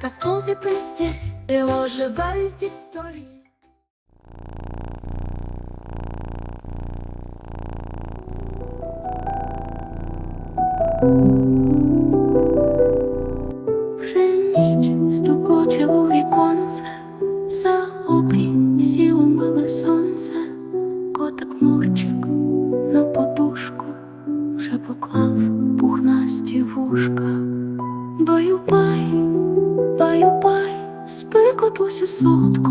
казкові присті, де оживають історії. Вже ніч стукоче у віконце, за обрій сіло миле сонце, котик Мурчик на подушку вже поклав пухнасті вушка. Баю-бай, баю-бай, спи котусю солодко,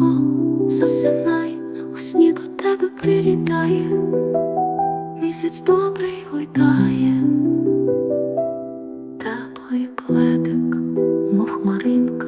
засинай, у сні до тебе прилітає, місяць добрий гойдає, теплий пледик, мов хмаринка,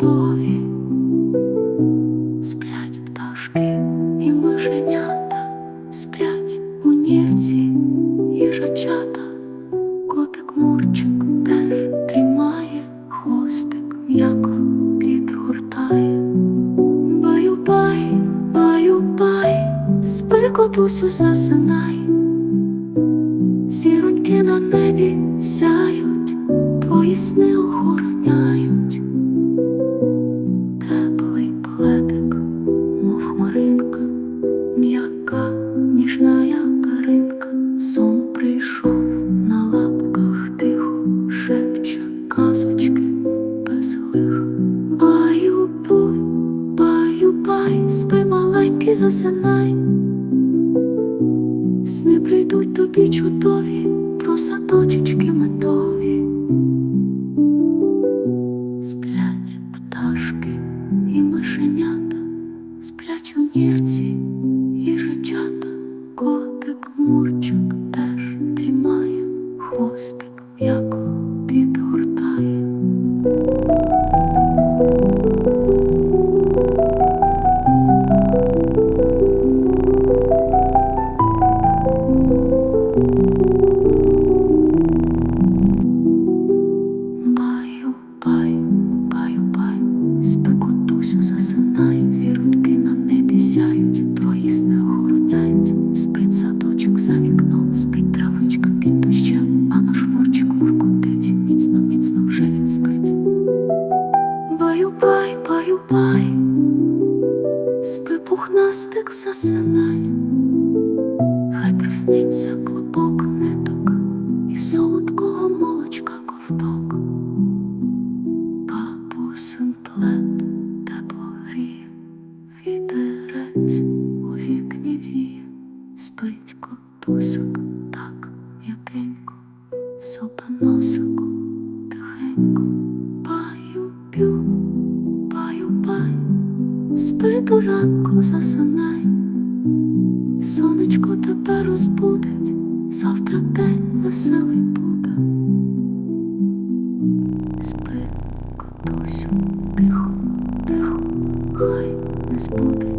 садочечки сплять пташки і мишенята, сплять у нірці їжачата, котик Мурчик теж тримає, хвостик м'яко підгортає. Баю-бай, баю-бай, спи котусю засинай, зіроньки на небі сяють, твої сни баю-бай, спи маленький, засинай. Сни прийдуть тобі чудові, про садочечки медові. Сплять пташки і мишенята, сплять у нірці бай, спи пухнастик, засинай, хай присниться клубок ниток і солодкого молочка ковток. Бабусин плед тепло гріє, вітерець у вікні віє, спить котусик так м'якенько, сопеносику тихенько, паю п'ю, вставай, спи до ранку засинай, сонечко тебе розбудить, завтра день веселий буде. Спи, котусю, тихо, тихо, хай не збуде.